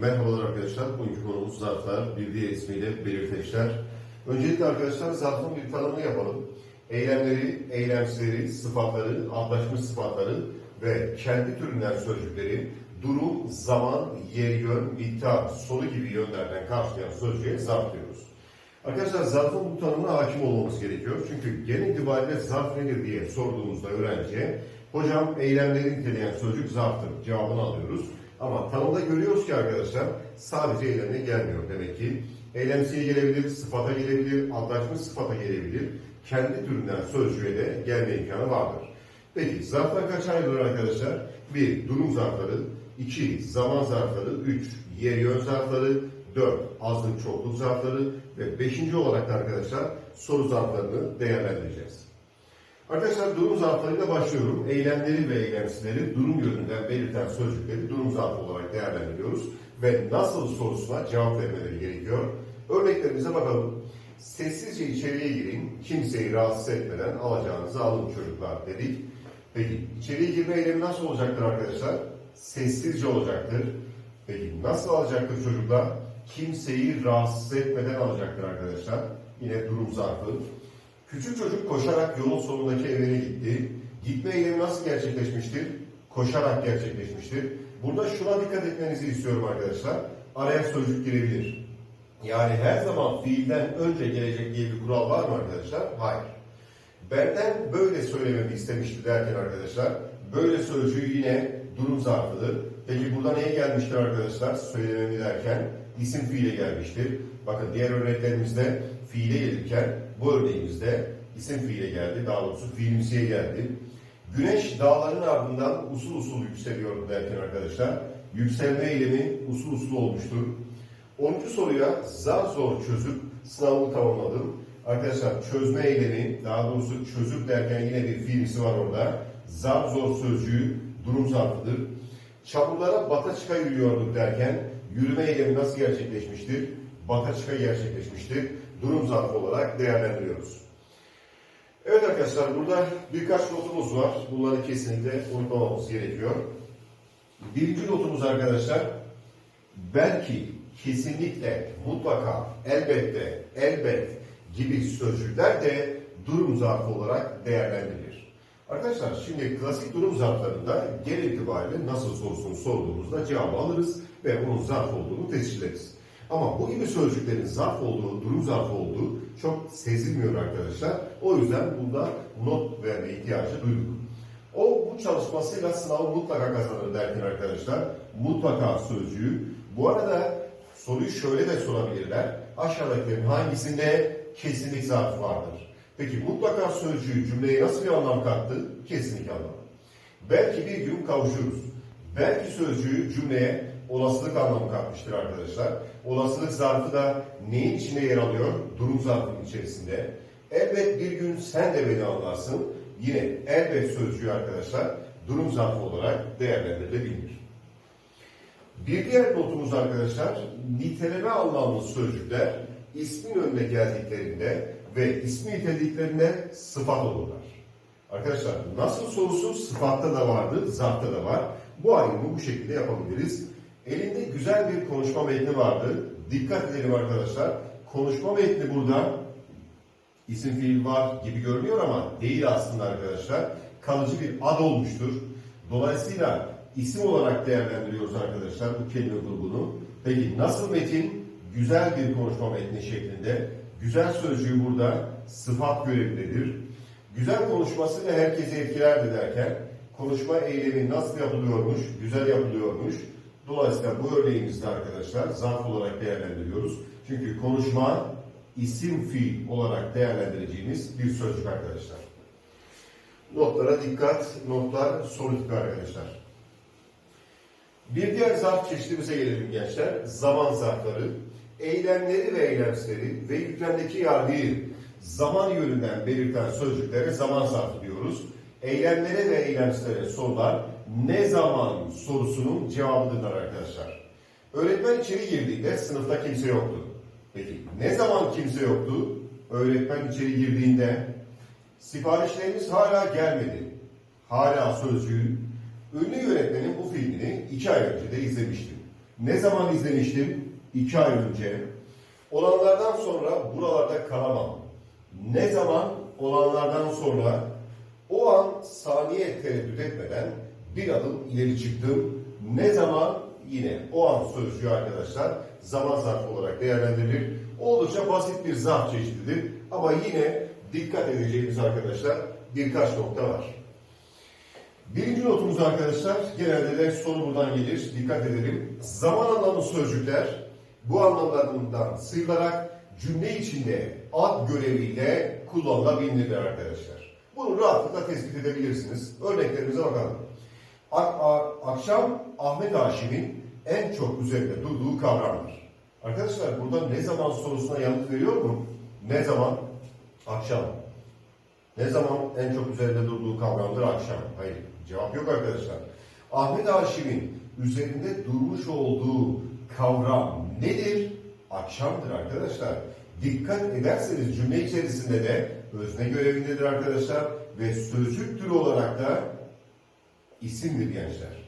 Merhabalar arkadaşlar. Bugünkü konumuz zarflar, bir diğer ismiyle belirteçler. Öncelikle arkadaşlar zarfın bir tanımını yapalım. Eylemleri, eylemsleri, sıfatları, antlaşmış sıfatları ve kendi türünden sözcükleri durum, zaman, yer, yön, miktar, sonu gibi yönlerden karşılayan sözcüğe zarf diyoruz. Arkadaşlar zarfın bu tanımına hakim olmamız gerekiyor. Çünkü genel itibariyle zarf nedir diye sorduğumuzda öğrenciye hocam eylemleri niteleyen sözcük zarftır cevabını alıyoruz. Ama tanımda görüyoruz ki arkadaşlar sadece eylemle gelmiyor demek ki. Eylemsiye gelebilir, sıfata gelebilir, antlaşmış sıfata gelebilir. Kendi türünden sözcüğe de gelme imkanı vardır. Peki zarflar kaç ayrılır arkadaşlar? Bir, durum zarfları. iki zaman zarfları. Üç, yer yön zarfları. Dört, azlık çokluk zarfları. Ve beşinci olarak da arkadaşlar soru zarflarını değerlendireceğiz. Arkadaşlar durum zarflarıyla başlıyorum. Eylemleri ve eylemsizleri durum yönünden belirten sözcükleri durum zarfı olarak değerlendiriyoruz. Ve nasıl sorusuna cevap vermeleri gerekiyor. Örneklerimize bakalım. Sessizce içeriye girin, kimseyi rahatsız etmeden alacağınızı alın çocuklar dedik. Peki içeriye girme eylemi nasıl olacaktır arkadaşlar? Sessizce olacaktır. Peki nasıl alacaktır çocuklar? Kimseyi rahatsız etmeden alacaktır arkadaşlar. Yine durum zarfı. Küçük çocuk koşarak yolun sonundaki evine gitti. Gitme eylemi nasıl gerçekleşmiştir? Koşarak gerçekleşmiştir. Burada şuna dikkat etmenizi istiyorum arkadaşlar. Araya sözcük girebilir. Yani her zaman fiilden önce gelecek diye bir kural var mı arkadaşlar? Hayır. Benden böyle söylememi istemişti derken arkadaşlar, böyle sözcüğü yine durum zarfıdır. Peki burada neye gelmiştir arkadaşlar? Söylememi derken isim fiile gelmiştir. Bakın diğer örneklerimizde fiile gelirken bu örneğimizde isim fiile geldi. Daha doğrusu fiilimsiye geldi. Güneş dağların ardından usul usul yükseliyor derken arkadaşlar yükselme eylemi usul usul olmuştur. 10. soruya zar zor çözüp sınavını tamamladım. Arkadaşlar çözme eylemi, daha doğrusu çözüp derken yine bir fiilisi var orada. Zar zor sözcüğü durum zarfıdır. Çamurlara bata çıka yürüyorduk derken yürüme eylemi nasıl gerçekleşmiştir? Bata çıka gerçekleşmiştir. Durum zarfı olarak değerlendiriyoruz. Evet arkadaşlar burada birkaç notumuz var. Bunları kesinlikle unutmamamız gerekiyor. Birinci notumuz arkadaşlar belki, kesinlikle, mutlaka, elbette, elbet gibi sözcükler de durum zarfı olarak değerlendirilir. Arkadaşlar şimdi klasik durum zarflarında genel itibariyle nasıl sorusunu sorduğumuzda cevabı alırız ve onun zarf olduğunu tescilleriz. Ama bu gibi sözcüklerin zarf olduğu, durum zarfı olduğu çok sezilmiyor arkadaşlar. O yüzden burada not verme ihtiyacı duyduk. O bu çalışmasıyla sınavı mutlaka kazanır derken arkadaşlar mutlaka sözcüğü. Bu arada soruyu şöyle de sorabilirler. Aşağıdakilerin hangisinde kesinlik zarfı vardır? Peki mutlaka sözcüğü cümleye nasıl bir anlam kattı? Kesinlik anlamı. Belki bir gün kavuşuruz. Belki sözcüğü cümleye olasılık anlamı katmıştır arkadaşlar. Olasılık zarfı da neyin içinde yer alıyor? Durum zarfının içerisinde. Elbet bir gün sen de beni anlarsın. Yine elbet sözcüğü arkadaşlar durum zarfı olarak değerlendirilebilir. Bir diğer notumuz arkadaşlar niteleme anlamlı sözcükler ismin önüne geldiklerinde ve ismi niteliklerinde sıfat olurlar. Arkadaşlar nasıl sorusu sıfatta da vardı, zarfta da var. Bu ayrımı bu şekilde yapabiliriz. Elinde güzel bir konuşma metni vardı. Dikkat edelim arkadaşlar. Konuşma metni burada isim fiil var gibi görünüyor ama değil aslında arkadaşlar. Kalıcı bir ad olmuştur. Dolayısıyla isim olarak değerlendiriyoruz arkadaşlar bu kelime grubunu. Peki nasıl metin? Güzel bir konuşma metni şeklinde. Güzel sözcüğü burada sıfat görevindedir. Güzel konuşmasıyla herkesi etkilerdi derken konuşma eylemi nasıl yapılıyormuş? Güzel yapılıyormuş. Dolayısıyla bu örneğimizde arkadaşlar zarf olarak değerlendiriyoruz. Çünkü konuşma isim fiil olarak değerlendireceğimiz bir sözcük arkadaşlar. Notlara dikkat, notlar soru arkadaşlar. Bir diğer zarf çeşidimize gelelim gençler. Zaman zarfları, eylemleri ve eylemsleri ve yüklemdeki yargıyı zaman yönünden belirten sözcüklere zaman zarfı diyoruz. Eylemlere ve eylemsizlere sorular ne zaman sorusunun cevabıdır arkadaşlar. Öğretmen içeri girdiğinde sınıfta kimse yoktu. Peki ne zaman kimse yoktu? Öğretmen içeri girdiğinde siparişlerimiz hala gelmedi. Hala sözcüğü ünlü yönetmenin bu filmini iki ay önce de izlemiştim. Ne zaman izlemiştim? İki ay önce. Olanlardan sonra buralarda kalamam. Ne zaman olanlardan sonra o an saniye tereddüt etmeden bir adım ileri çıktım. Ne zaman yine o an sözcüğü arkadaşlar zaman zarfı olarak değerlendirilir. Oldukça basit bir zarf çeşididir. Ama yine dikkat edeceğimiz arkadaşlar birkaç nokta var. Birinci notumuz arkadaşlar, genelde de soru buradan gelir. Dikkat edelim. Zaman anlamlı sözcükler bu anlamlarından sıyrılarak cümle içinde ad göreviyle kullanılabilir arkadaşlar. Bunu rahatlıkla tespit edebilirsiniz. Örneklerimize bakalım. Akşam Ahmet Haşim'in en çok üzerinde durduğu kavramdır. Arkadaşlar burada ne zaman sorusuna yanıt veriyor mu? Ne zaman? Akşam. Ne zaman en çok üzerinde durduğu kavramdır akşam? Hayır. Cevap yok arkadaşlar. Ahmet Haşim'in üzerinde durmuş olduğu kavram nedir? Akşamdır arkadaşlar. Dikkat ederseniz cümle içerisinde de özne görevindedir arkadaşlar ve sözcük türü olarak da isimdir gençler.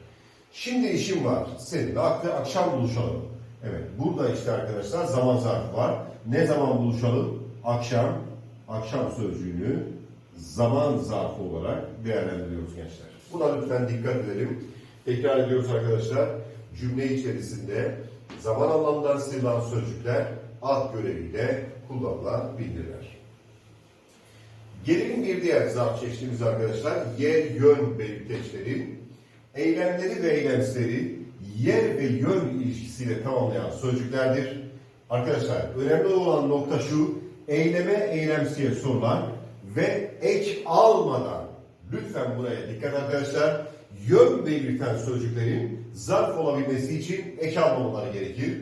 Şimdi işim var. Seninle akşam buluşalım. Evet burada işte arkadaşlar zaman zarfı var. Ne zaman buluşalım? Akşam, akşam sözcüğünü zaman zarfı olarak değerlendiriyoruz gençler. Buna lütfen dikkat edelim. Tekrar ediyoruz arkadaşlar. Cümle içerisinde zaman anlamından sıyrılan sözcükler ad göreviyle kullanılabilirler. Gelelim bir diğer zarf çeşitimiz arkadaşlar. Yer, yön belirteçleri, eylemleri ve eylemsleri yer ve yön ilişkisiyle tamamlayan sözcüklerdir. Arkadaşlar önemli olan nokta şu, eyleme eylemsiye sorulan ve ek almadan, lütfen buraya dikkat arkadaşlar, yön belirten sözcüklerin zarf olabilmesi için ek almamaları gerekir.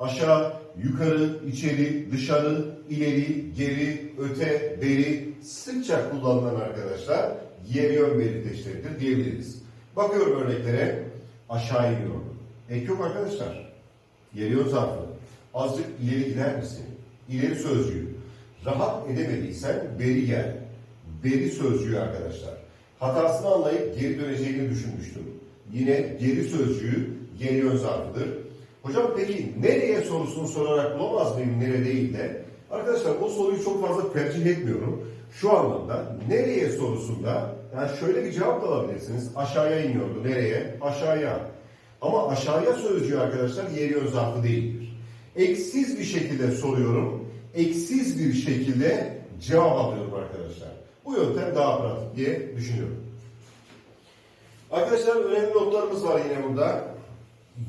Aşağı, yukarı, içeri, dışarı, ileri, geri, öte, beri sıkça kullanılan arkadaşlar yer yön belirteçleridir diyebiliriz. Bakıyorum örneklere. Aşağı iniyorum. Ek yok arkadaşlar. Yer yön zarfı. Azıcık ileri gider misin? İleri sözcüğü. Rahat edemediysen beri gel. Beri sözcüğü arkadaşlar. Hatasını anlayıp geri döneceğini düşünmüştüm. Yine geri sözcüğü geri yön zarfıdır. Hocam peki nereye sorusunu sorarak bulamaz mıyım nere değil de? Arkadaşlar o soruyu çok fazla tercih etmiyorum. Şu anlamda nereye sorusunda yani şöyle bir cevap da alabilirsiniz. Aşağıya iniyordu. Nereye? Aşağıya. Ama aşağıya sözcüğü arkadaşlar yeri zarfı değildir. Eksiz bir şekilde soruyorum. Eksiz bir şekilde cevap alıyorum arkadaşlar. Bu yöntem daha pratik diye düşünüyorum. Arkadaşlar önemli notlarımız var yine burada.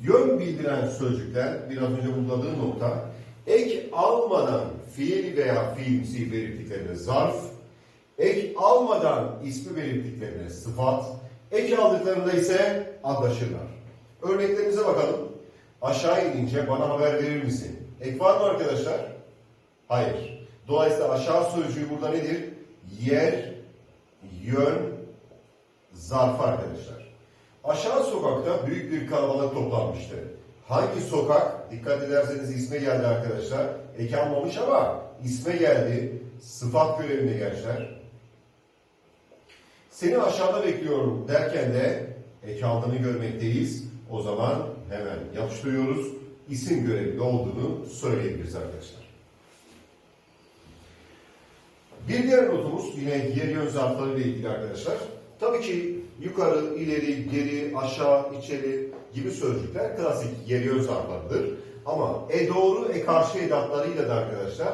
Yön bildiren sözcükler, biraz önce bulmadığım nokta, ek almadan fiil veya fiilimsi belirttiklerine zarf, ek almadan ismi belirttiklerine sıfat, ek aldıklarında ise adlaşırlar. Örneklerimize bakalım. Aşağı inince bana haber verir misin? Ek var mı arkadaşlar? Hayır. Dolayısıyla aşağı sözcüğü burada nedir? Yer, yön, zarf arkadaşlar. Aşağı sokakta büyük bir kalabalık toplanmıştı. Hangi sokak? Dikkat ederseniz isme geldi arkadaşlar. Eki almamış ama isme geldi. Sıfat görevinde gençler. Seni aşağıda bekliyorum derken de eki aldığını görmekteyiz. O zaman hemen yapıştırıyoruz. İsim görevli olduğunu söyleyebiliriz arkadaşlar. Bir diğer notumuz yine yer yön zarfları ile ilgili arkadaşlar. Tabii ki yukarı, ileri, geri, aşağı, içeri gibi sözcükler klasik yer yön zarflarıdır. Ama e doğru, e karşı edatlarıyla da arkadaşlar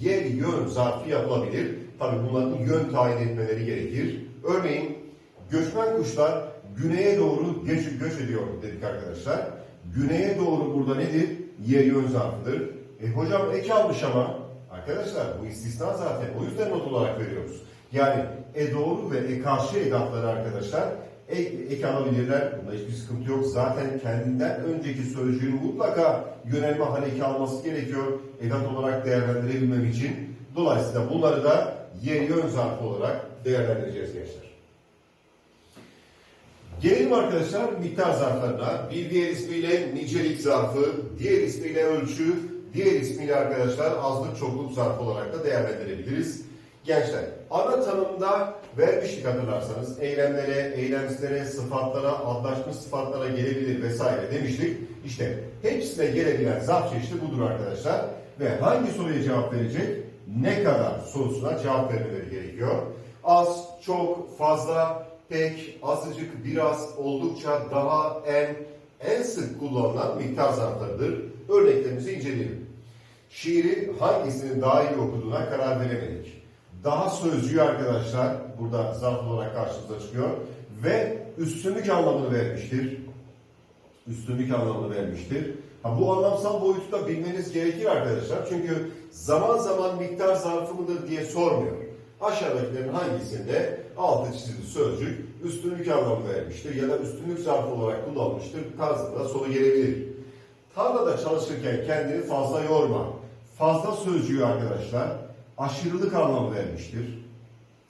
yer yön zarfı yapılabilir. Tabii bunların yön tayin etmeleri gerekir. Örneğin göçmen kuşlar güneye doğru göç, göç ediyor dedik arkadaşlar. Güneye doğru burada nedir? Yer yön zarfıdır. E hocam ek almış ama arkadaşlar bu istisna zaten o yüzden not olarak veriyoruz. Yani e doğru ve e karşı edatları arkadaşlar ek, ek alabilirler. Bunda hiçbir sıkıntı yok. Zaten kendinden önceki sözcüğün mutlaka yönelme haleki alması gerekiyor. Edat olarak değerlendirebilmem için. Dolayısıyla bunları da yer yön zarfı olarak değerlendireceğiz gençler. Gelelim arkadaşlar miktar zarflarına. Bir diğer ismiyle nicelik zarfı, diğer ismiyle ölçü, diğer ismiyle arkadaşlar azlık çokluk zarfı olarak da değerlendirebiliriz. Gençler, ana tanımda vermiştik hatırlarsanız. Eylemlere, eylemsizlere, sıfatlara, adlaşmış sıfatlara gelebilir vesaire demiştik. İşte hepsine gelebilen zarf çeşidi budur arkadaşlar. Ve hangi soruya cevap verecek? Ne kadar sorusuna cevap vermeleri gerekiyor. Az, çok, fazla, pek, azıcık, biraz, oldukça, daha, en, en sık kullanılan miktar zarflarıdır. Örneklerimizi inceleyelim. Şiiri hangisinin daha iyi okuduğuna karar veremedik. Daha sözcüğü arkadaşlar burada zarf olarak karşımıza çıkıyor ve üstünlük anlamını vermiştir. Üstünlük anlamını vermiştir. Ha, bu anlamsal boyutu da bilmeniz gerekir arkadaşlar. Çünkü zaman zaman miktar zarfı mıdır diye sormuyor. Aşağıdakilerin hangisinde altı çizili sözcük üstünlük anlamı vermiştir ya da üstünlük zarfı olarak kullanmıştır tarzında soru gelebilir. Tarlada çalışırken kendini fazla yorma. Fazla sözcüğü arkadaşlar aşırılık anlamı vermiştir.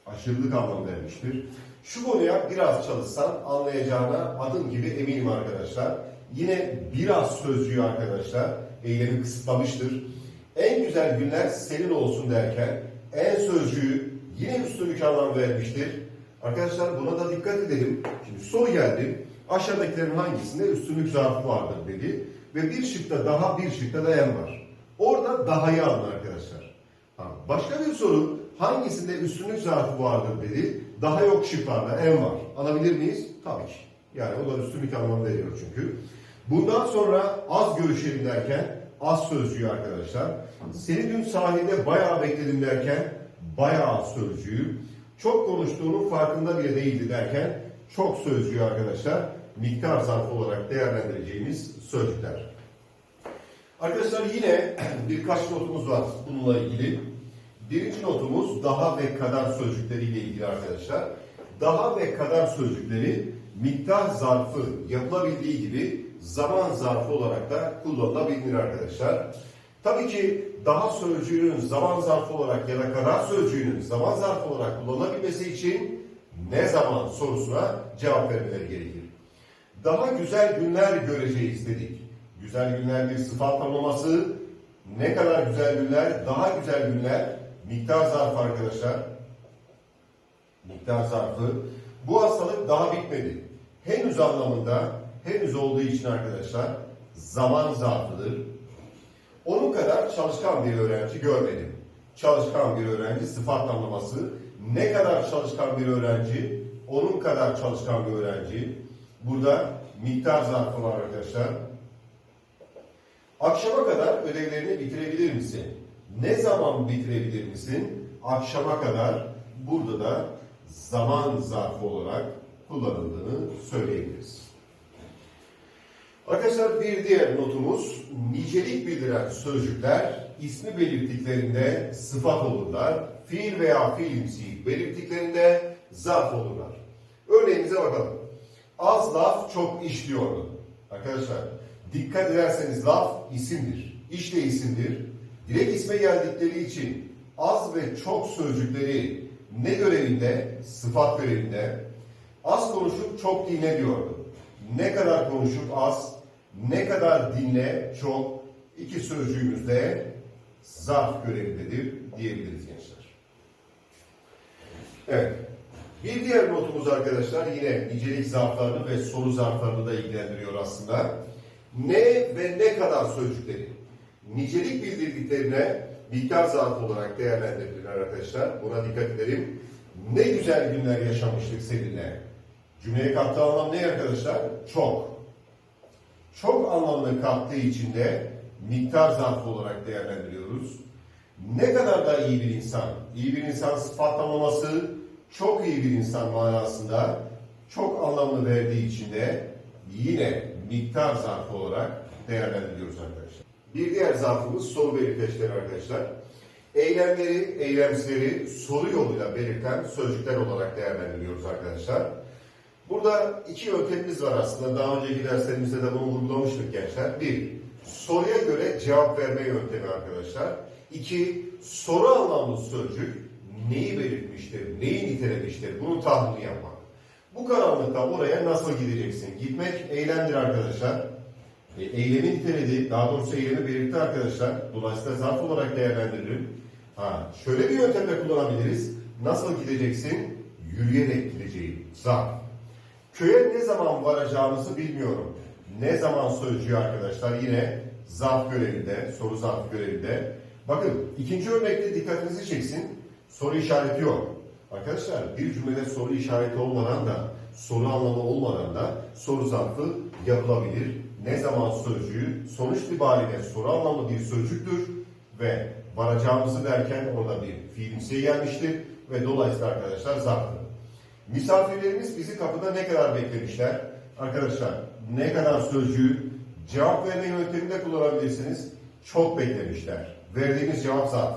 Aşırılık anlamı vermiştir. Şu konuya biraz çalışsan anlayacağına adım gibi eminim arkadaşlar. Yine biraz sözcüğü arkadaşlar eylemi kısıtlamıştır. En güzel günler senin olsun derken en sözcüğü yine üstünlük anlam vermiştir. Arkadaşlar buna da dikkat edelim. Şimdi soru geldi. Aşağıdakilerin hangisinde üstünlük zarfı vardır dedi. Ve bir şıkta daha bir şıkta da en var. Orada dahayı alın arkadaşlar. Başka bir soru hangisinde üstünlük zarfı vardır dedi. Daha yok şıklarda en var. Alabilir miyiz? Tabii ki. Yani o da üstünlük anlamı veriyor çünkü. Bundan sonra az görüşelim derken az sözcüğü arkadaşlar. Seni dün sahilde bayağı bekledim derken bayağı sözcüğü. Çok konuştuğunun farkında bile değildi derken çok sözcüğü arkadaşlar miktar zarfı olarak değerlendireceğimiz sözcükler. Arkadaşlar yine birkaç notumuz var bununla ilgili. Birinci notumuz daha ve kadar sözcükleriyle ilgili arkadaşlar. Daha ve kadar sözcükleri miktar zarfı yapılabildiği gibi zaman zarfı olarak da kullanılabilir arkadaşlar. Tabii ki daha sözcüğünün zaman zarfı olarak ya da kadar sözcüğünün zaman zarfı olarak kullanılabilmesi için ne zaman sorusuna cevap vermeleri gerekir. Daha güzel günler göreceğiz dedik. Güzel günler bir sıfat tanımlaması. Ne kadar güzel günler, daha güzel günler. Miktar zarfı arkadaşlar. Miktar zarfı. Bu hastalık daha bitmedi. Henüz anlamında, henüz olduğu için arkadaşlar zaman zarfıdır. Onun kadar çalışkan bir öğrenci görmedim. Çalışkan bir öğrenci sıfat anlaması. Ne kadar çalışkan bir öğrenci, onun kadar çalışkan bir öğrenci. Burada miktar zarfı var arkadaşlar. Akşama kadar ödevlerini bitirebilir misin? Ne zaman bitirebilir misin? Akşama kadar burada da zaman zarfı olarak kullanıldığını söyleyebiliriz. Arkadaşlar bir diğer notumuz nicelik bildiren sözcükler ismi belirttiklerinde sıfat olurlar. Fiil veya fiilimsi belirttiklerinde zarf olurlar. Örneğimize bakalım. Az laf çok iş diyordu. Arkadaşlar dikkat ederseniz laf isimdir. İş de isimdir. Direkt isme geldikleri için az ve çok sözcükleri ne görevinde? Sıfat görevinde. Az konuşup çok dinle diyordu. Ne kadar konuşup az, ne kadar dinle çok iki sözcüğümüz de zarf görevindedir diyebiliriz gençler. Evet. Bir diğer notumuz arkadaşlar yine nicelik zarflarını ve soru zarflarını da ilgilendiriyor aslında. Ne ve ne kadar sözcükleri nicelik bildirdiklerine miktar zarfı olarak değerlendirilir arkadaşlar. Buna dikkat edelim. Ne güzel günler yaşamıştık seninle. Cümleye kattığı anlam ne arkadaşlar? Çok. Çok anlamını kattığı için de miktar zarfı olarak değerlendiriyoruz. Ne kadar da iyi bir insan. İyi bir insan sıfatlamaması çok iyi bir insan manasında çok anlamını verdiği için de yine miktar zarfı olarak değerlendiriyoruz arkadaşlar. Bir diğer zarfımız soru belirteçleri arkadaşlar. Eylemleri, eylemsleri soru yoluyla belirten sözcükler olarak değerlendiriyoruz arkadaşlar. Burada iki yöntemimiz var aslında. Daha önceki derslerimizde de bunu vurgulamıştık gençler. Bir, soruya göre cevap verme yöntemi arkadaşlar. İki, soru anlamlı sözcük neyi belirtmiştir, neyi nitelemiştir, bunun tahlilini yapmak. Bu karanlıkta oraya nasıl gideceksin? Gitmek eylemdir arkadaşlar. E, eylemi niteledi, daha doğrusu eylemi belirtti arkadaşlar. Dolayısıyla zarf olarak değerlendiririm. Ha, şöyle bir yöntemle kullanabiliriz. Nasıl gideceksin? yürüyerek gideceğim. Zarf. Köye ne zaman varacağımızı bilmiyorum. Ne zaman sözcüğü arkadaşlar yine zarf görevinde, soru zarf görevinde. Bakın ikinci örnekte dikkatinizi çeksin. Soru işareti yok. Arkadaşlar bir cümlede soru işareti olmadan da soru anlamı olmadan da soru zarfı yapılabilir. Ne zaman sözcüğü sonuç itibariyle soru anlamlı bir sözcüktür ve varacağımızı derken orada bir fiilimsiye gelmiştir ve dolayısıyla arkadaşlar zarftır. Misafirlerimiz bizi kapıda ne kadar beklemişler? Arkadaşlar ne kadar sözcüğü cevap verme yönteminde kullanabilirsiniz. Çok beklemişler. Verdiğimiz cevap zarf.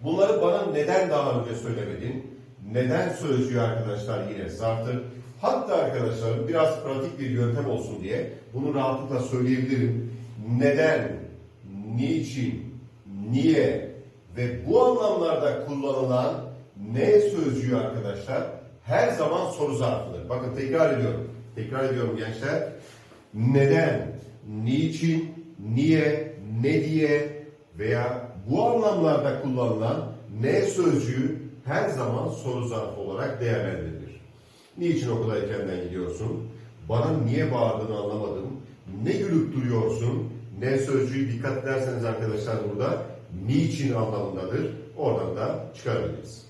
Bunları bana neden daha önce söylemedin? Neden sözcüğü arkadaşlar yine zarftır. Hatta arkadaşlar biraz pratik bir yöntem olsun diye bunu rahatlıkla söyleyebilirim. Neden, niçin, niye ve bu anlamlarda kullanılan ne sözcüğü arkadaşlar her zaman soru zarfıdır. Bakın tekrar ediyorum. Tekrar ediyorum gençler. Neden, niçin, niye, ne diye veya bu anlamlarda kullanılan ne sözcüğü her zaman soru zarfı olarak değerlendirilir. Niçin okula erkenden gidiyorsun? Bana niye bağırdığını anlamadım. Ne gülüp duruyorsun? Ne sözcüğü dikkat ederseniz arkadaşlar burada niçin anlamındadır. Oradan da çıkarabiliriz.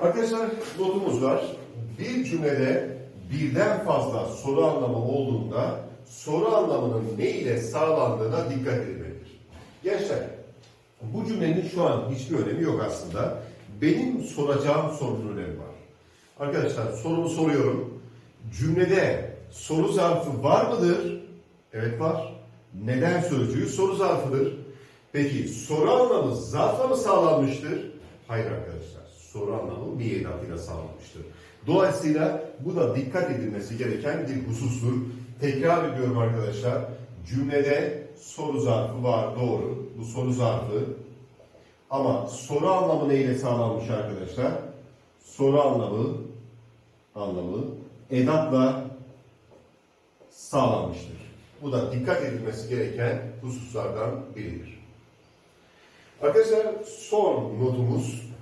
Arkadaşlar notumuz var. Bir cümlede birden fazla soru anlamı olduğunda soru anlamının ne ile sağlandığına dikkat edilmelidir. Gençler, bu cümlenin şu an hiçbir önemi yok aslında. Benim soracağım sorunun önemi var. Arkadaşlar sorumu soruyorum. Cümlede soru zarfı var mıdır? Evet var. Neden sözcüğü soru zarfıdır. Peki soru anlamı zarfla mı sağlanmıştır? Hayır arkadaşlar. Soru anlamı bir edatıyla sağlanmıştır. Dolayısıyla bu da dikkat edilmesi gereken bir husustur. Tekrar ediyorum arkadaşlar. Cümlede soru zarfı var doğru. Bu soru zarfı. Ama soru anlamı neyle sağlanmış arkadaşlar? Soru anlamı anlamı edatla sağlanmıştır. Bu da dikkat edilmesi gereken hususlardan biridir. Arkadaşlar son notumuz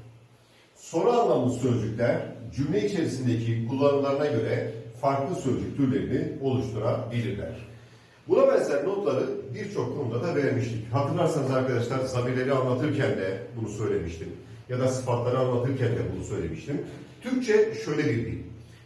soru anlamlı sözcükler cümle içerisindeki kullanımlarına göre farklı sözcük türlerini oluşturabilirler. Buna benzer notları birçok konuda da vermiştik. Hatırlarsanız arkadaşlar zamirleri anlatırken de bunu söylemiştim. Ya da sıfatları anlatırken de bunu söylemiştim. Türkçe şöyle bir dil.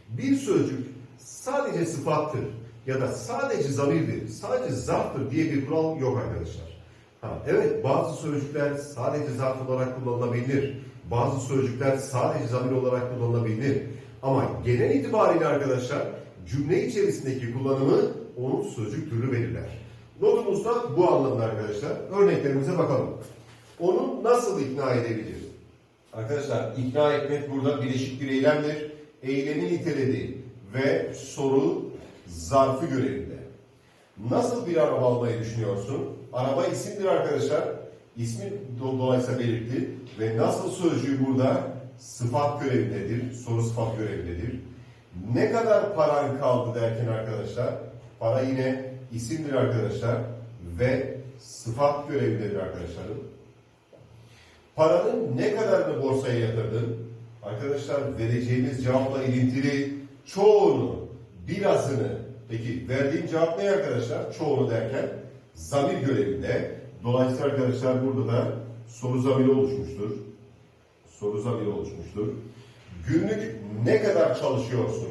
Bir sözcük sadece sıfattır ya da sadece zamirdir, sadece zarftır diye bir kural yok arkadaşlar. Ha, evet bazı sözcükler sadece zarf olarak kullanılabilir. Bazı sözcükler sadece zamir olarak kullanılabilir. Ama genel itibariyle arkadaşlar cümle içerisindeki kullanımı onun sözcük türü belirler. Notumuzda bu anlamda arkadaşlar. Örneklerimize bakalım. Onu nasıl ikna edebilir? Arkadaşlar ikna etmek burada bileşik bir eylemdir. Eylemi niteledi ve soru zarfı görevinde. Nasıl bir araba almayı düşünüyorsun? Araba isimdir arkadaşlar. İsmi do- dolayısıyla belirtti ve nasıl sözcüğü burada sıfat görevindedir, soru sıfat görevindedir. Ne kadar paran kaldı derken arkadaşlar, para yine isimdir arkadaşlar ve sıfat görevindedir arkadaşlarım. Paranın ne kadarını borsaya yatırdın? Arkadaşlar vereceğimiz cevapla ilintili çoğunu, birazını. Peki verdiğim cevap ne arkadaşlar? Çoğunu derken zamir görevinde. Dolayısıyla arkadaşlar burada da soru zamiri oluşmuştur. Soru zamiri oluşmuştur. Günlük ne kadar çalışıyorsun?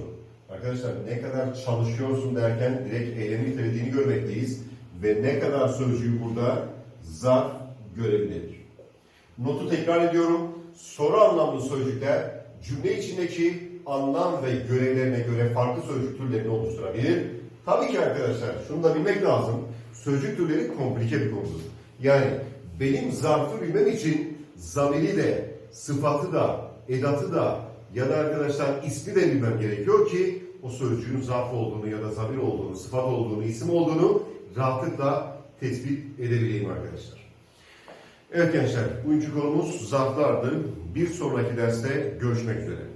Arkadaşlar ne kadar çalışıyorsun derken direkt eylemi nitelediğini görmekteyiz. Ve ne kadar sözcüğü burada zarf görevindedir. Notu tekrar ediyorum. Soru anlamlı sözcükler cümle içindeki anlam ve görevlerine göre farklı sözcük türlerini oluşturabilir. Tabii ki arkadaşlar şunu da bilmek lazım. Sözcük türleri komplike bir konudur. Yani benim zarfı bilmem için zamiri de, sıfatı da, edatı da ya da arkadaşlar ismi de bilmem gerekiyor ki o sözcüğün zarf olduğunu ya da zamir olduğunu, sıfat olduğunu, isim olduğunu rahatlıkla tespit edebileyim arkadaşlar. Evet gençler, bugünkü konumuz zarflardı. Bir sonraki derste görüşmek üzere.